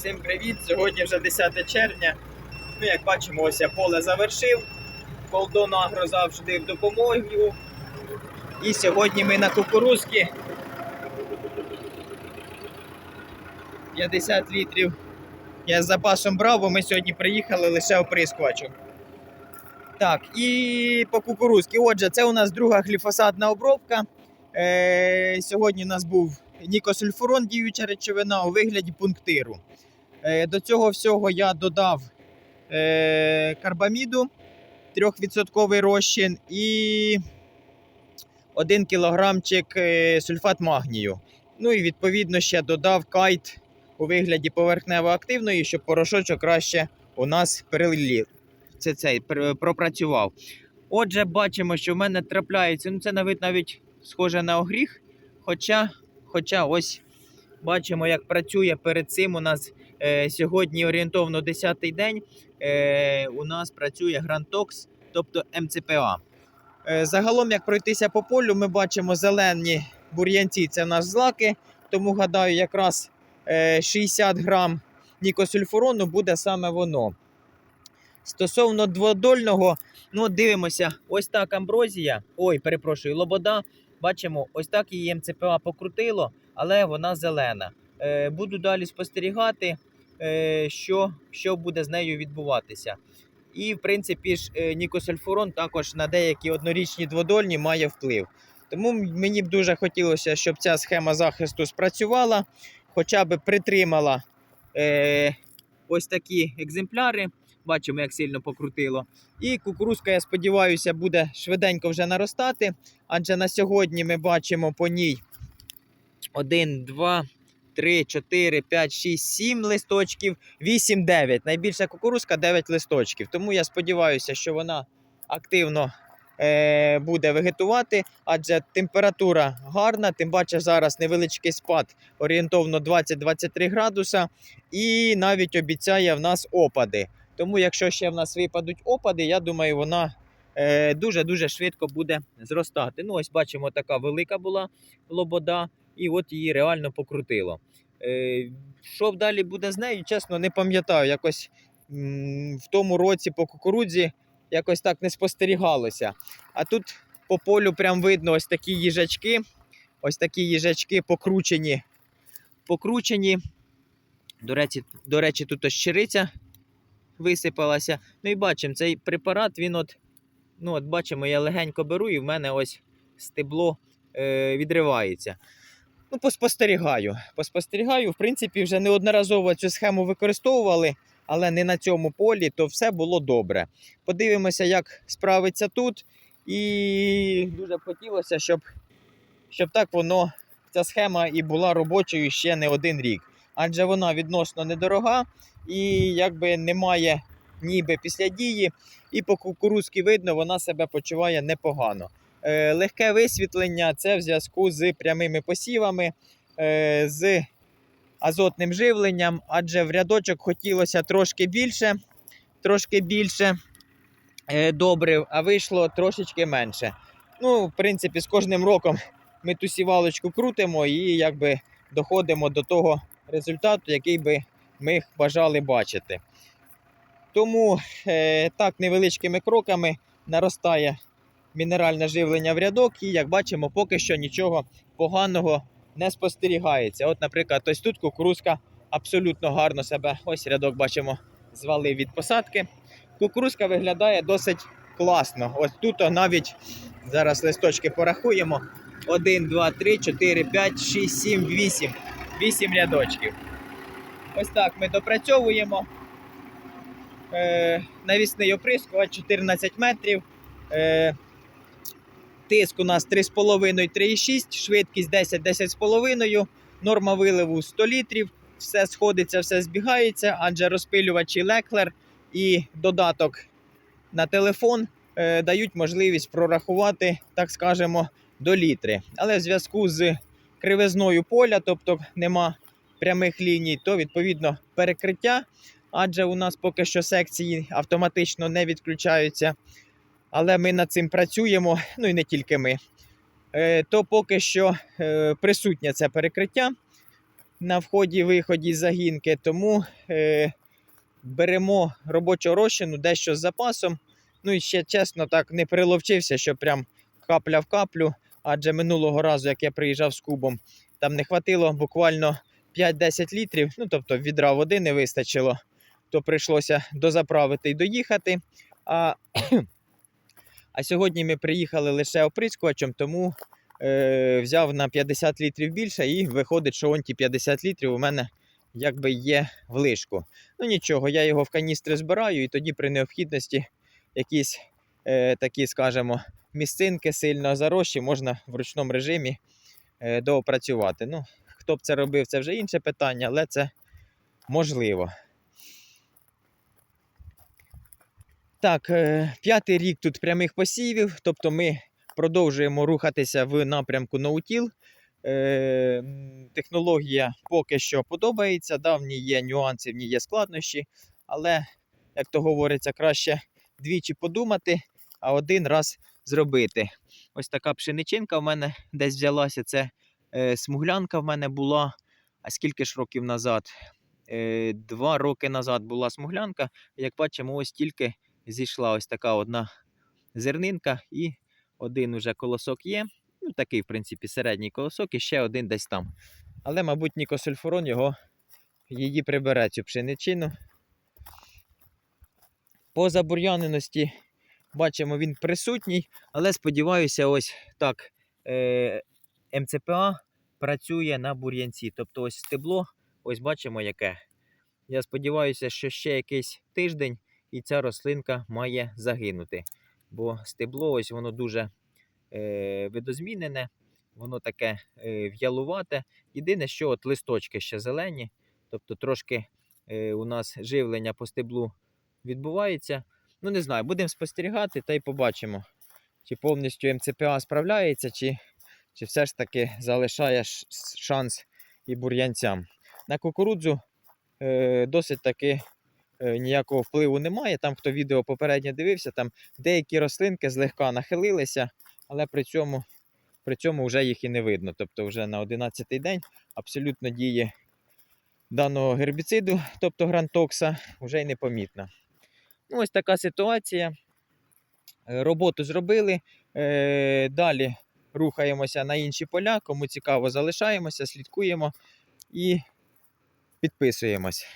Всім привіт! Сьогодні вже 10 червня. Ну, як бачимо, ось я поле завершив. Колдон Агро завжди в допомогу. І сьогодні ми на кукурузки 50 літрів. Я з запасом брав, бо ми сьогодні приїхали лише оприскувачу. Так, і по кукурузки. Отже, це у нас друга гліфосатна обробка. Е, сьогодні у нас був нікосульфурон, діюча речовина у вигляді пунктиру. Е, до цього всього я додав е, карбаміду 3% розчин і 1 кілограмчик е, сульфат магнію. Ну і відповідно ще додав кайт у вигляді поверхнево-активної, щоб порошочок краще у нас перелів. Це цей пропрацював. Отже, бачимо, що в мене трапляється. Ну, це навіть навіть схоже на огріх. Хоча, хоча ось бачимо, як працює перед цим. У нас сьогодні орієнтовно 10-й день. Е, у нас працює Грантокс, тобто МЦПА. Е, загалом, як пройтися по полю, ми бачимо зелені бур'янці, це в нас злаки. Тому гадаю, якраз е, 60 грам нікосульфурону буде саме воно. Стосовно дводольного, ну дивимося, ось так амброзія, ой, перепрошую, лобода. Бачимо, ось так її МЦПА покрутило, але вона зелена. Е, буду далі спостерігати, е, що, що буде з нею відбуватися. І, в принципі, ж е, нікосульфурон також на деякі однорічні дводольні має вплив. Тому мені б дуже хотілося, щоб ця схема захисту спрацювала, хоча б притримала е, ось такі екземпляри. Бачимо, як сильно покрутило. І кукурузка, я сподіваюся, буде швиденько вже наростати. Адже на сьогодні ми бачимо по ній 1, 2, 3, 4, 5, 6, 7 листочків, 8, 9. Найбільша кукурузка 9 листочків. Тому я сподіваюся, що вона активно е, буде вегетувати, адже температура гарна, тим паче зараз невеличкий спад орієнтовно 20-23 градуса, і навіть обіцяє в нас опади. Тому, якщо ще в нас випадуть опади, я думаю, вона е, дуже-дуже швидко буде зростати. Ну, ось бачимо, така велика була лобода, і от її реально покрутило. Е, що далі буде з нею, чесно, не пам'ятаю. Якось в тому році по кукурудзі якось так не спостерігалося. А тут по полю прям видно ось такі їжачки. Ось такі їжачки покручені. Покручені. До речі, до речі, тут ось щириця висипалася. Ну і бачимо, цей препарат, він от, ну от бачимо, я легенько беру, і в мене ось стебло е, відривається. Ну, поспостерігаю. Поспостерігаю, в принципі, вже неодноразово цю схему використовували, але не на цьому полі, то все було добре. Подивимося, як справиться тут. І дуже б хотілося, щоб, щоб так воно, ця схема і була робочою ще не один рік. Адже вона відносно недорога і якби немає ніби після дії, і по кукурузки видно, вона себе почуває непогано. Е, легке висвітлення це в зв'язку з прямими посівами, е, з азотним живленням, адже в рядочок хотілося трошки більше, трошки більше е, добрив, а вийшло трошечки менше. Ну, в принципі, з кожним роком ми ту сівалочку крутимо і якби доходимо до того результату, який би ми бажали бачити. Тому так невеличкими кроками наростає мінеральне живлення в рядок, і як бачимо, поки що нічого поганого не спостерігається. От, наприклад, ось тут кукурузка абсолютно гарно себе. Ось рядок бачимо, звалив від посадки. Кукурузка виглядає досить класно. Ось тут навіть зараз листочки порахуємо. 1, 2, 3, 4, 5, 6, 7, 8. 8 рядочків. Ось так ми допрацьовуємо. Е, навісний оприскувач 14 метрів. Тиск у нас 3,5-3,6, швидкість 10-10,5, норма виливу 100 літрів. Все сходиться, все збігається, адже розпилювачі Леклер і додаток на телефон е, дають можливість прорахувати, так скажемо, до літри. Але в зв'язку з кривизною поля, тобто нема прямих ліній, то відповідно перекриття, адже у нас поки що секції автоматично не відключаються. Але ми над цим працюємо, ну і не тільки ми. Е, то поки що е, присутнє це перекриття. на вході-виході загінки, тому е, беремо робочу розчину дещо з запасом. Ну і ще чесно, так не приловчився, що прям капля в каплю. Адже минулого разу, як я приїжджав з кубом, там не хватило буквально 5-10 літрів, ну тобто відра води не вистачило, то прийшлося дозаправити і доїхати. А, а сьогодні ми приїхали лише оприскувачем, тому е, взяв на 50 літрів більше, і виходить, що он ті 50 літрів у мене якби є в лишку. Ну нічого, я його в каністри збираю, і тоді при необхідності якісь е, такі, скажімо, місцинки сильно зарощі можна в ручному режимі е, доопрацювати. Ну, хто б це робив, це вже інше питання, але це можливо. Так, е, п'ятий рік тут прямих посівів, тобто ми продовжуємо рухатися в напрямку ноутіл. Е, технологія поки що подобається. Да, в ній є нюанси, в ній є складнощі, але, як то говориться, краще двічі подумати, а один раз зробити. Ось така пшеничинка в мене десь взялася. Це е, смуглянка в мене була. А скільки ж років назад? Два роки назад була смуглянка. Як бачимо, ось тільки зійшла ось така одна зернинка, і один уже колосок є. Ну, такий, в принципі, середній колосок, і ще один десь там. Але, мабуть, нікосульфурон його її прибере цю пшеничину. По забур'яненості бачимо, він присутній, але сподіваюся, ось так. Е, МЦПА працює на бур'янці. Тобто ось стебло, ось бачимо яке. Я сподіваюся, що ще якийсь тиждень і ця рослинка має загинути. Бо стебло ось воно дуже е, видозмінене, воно таке е, в'ялувате. Єдине, що от листочки ще зелені, тобто трошки е, у нас живлення по стеблу відбувається. Ну, не знаю, будемо спостерігати та й побачимо, чи повністю МЦПА справляється, чи, чи все ж таки залишає шанс і бур'янцям. На кукурудзу е, досить таки ніякого впливу немає. Там, хто відео попередньо дивився, там деякі рослинки злегка нахилилися, але при цьому, при цьому вже їх і не видно. Тобто вже на 11-й день абсолютно діє даного гербіциду, тобто грантокса, вже й непомітна. Ну, ось така ситуація. Е, Роботу зробили. Е, Далі рухаємося на інші поля. Кому цікаво, залишаємося, слідкуємо і підписуємось.